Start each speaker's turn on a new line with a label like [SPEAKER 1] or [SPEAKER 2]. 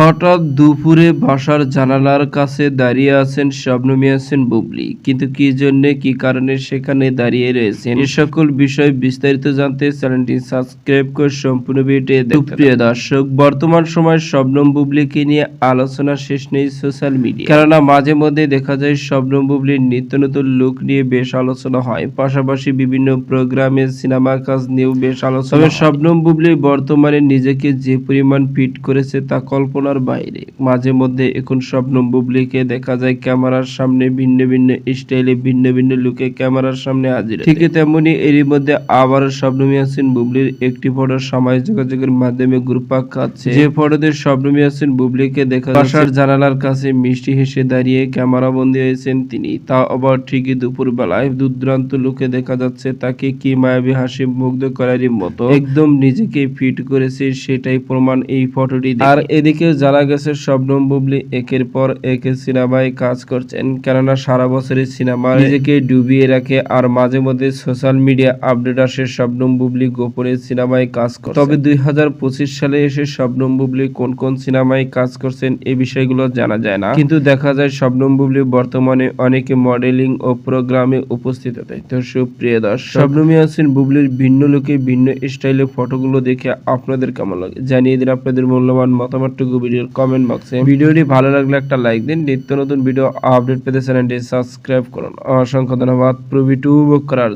[SPEAKER 1] হঠাৎ দুপুরে বাসার জানালার কাছে দাঁড়িয়ে আছেন শবনম আছেন বুবলি। কিন্তু কি জন্য, কি কারণে সেখানে দাঁড়িয়ে রয়েছেন? এ সকল বিষয় বিস্তারিত জানতে চ্যানেলটি সাবস্ক্রাইব করে সম্পূর্ণ প্রিয় দর্শক, বর্তমান সময় শবনম বুবলিকে নিয়ে আলোচনা শেষ নেই সোশ্যাল মিডিয়া কেননা মাঝে মধ্যে দেখা যায় শবনম বুবলির নিত্য নতুন লুক নিয়ে বেশ আলোচনা হয়। পাশাপাশি বিভিন্ন প্রোগ্রামে সিনেমা কাজ নিয়েও বেশ আলোচনা তবে বুবলি বর্তমানে নিজেকে যে পরিমাণ ফিট করেছে তা কল্পনার বাইরে। মাঝে মধ্যে এখন শবনম বুবলিকে দেখা যায় ক্যামেরার সামনে ভিন্ন ভিন্ন স্টাইলে ভিন্ন ভিন্ন লুকে ক্যামেরার সামনে হাজির ঠিক তেমনি এরই মধ্যে আবার শবনম ইয়াসিন বুবলির একটি ফটো সামাজিক যোগাযোগের মাধ্যমে গ্রুপাক খাচ্ছে যে ফটোতে শবনম ইয়াসিন বুবলিকে দেখা বাসার জানালার কাছে মিষ্টি হেসে দাঁড়িয়ে ক্যামেরা বন্দী হয়েছেন তিনি। তা আবার ঠিকই দুপুর বেলায় দুর্দান্ত লুকে দেখা যাচ্ছে তাকে কি মায়াবী হাসি মুগ্ধ করারই মতো। একদম নিজেকে ফিট করেছে সেটাই প্রমাণ এই ফটোটি। আর এদিকে জানা গেছে শবনম বুবলি একের পর এক সিনেমায় কাজ করছেন। কেননা সারা বছরের সিনেমা নিজেকে ডুবিয়ে রাখে আর মাঝে মধ্যে সোশ্যাল মিডিয়া আপডেট আসে শবনম বুবলি গোপনে সিনেমায় কাজ করে তবে দুই সালে এসে শবনম বুবলি কোন কোন সিনেমায় কাজ করছেন এই বিষয়গুলো জানা যায় না। কিন্তু দেখা যায় শবনম বুবলি বর্তমানে অনেকে মডেলিং ও প্রোগ্রামে উপস্থিত। তো সুপ্রিয় দর্শক শবনম ইয়াসিন বুবলির ভিন্ন লোকে ভিন্ন স্টাইলে ফটোগুলো দেখে আপনাদের কেমন লাগে? জানিয়ে দিন আপনাদের মূল্যবান মতামতটুকু। ভিডিওর কমেন্ট বক্সে ভিডিওটি ভালো লাগলে একটা লাইক দিন। নিত্য নতুন ভিডিও আপডেট পেতে চ্যানেলটি সাবস্ক্রাইব করুন। অসংখ্য ধন্যবাদ। প্রভৃতি উপভোগ করার।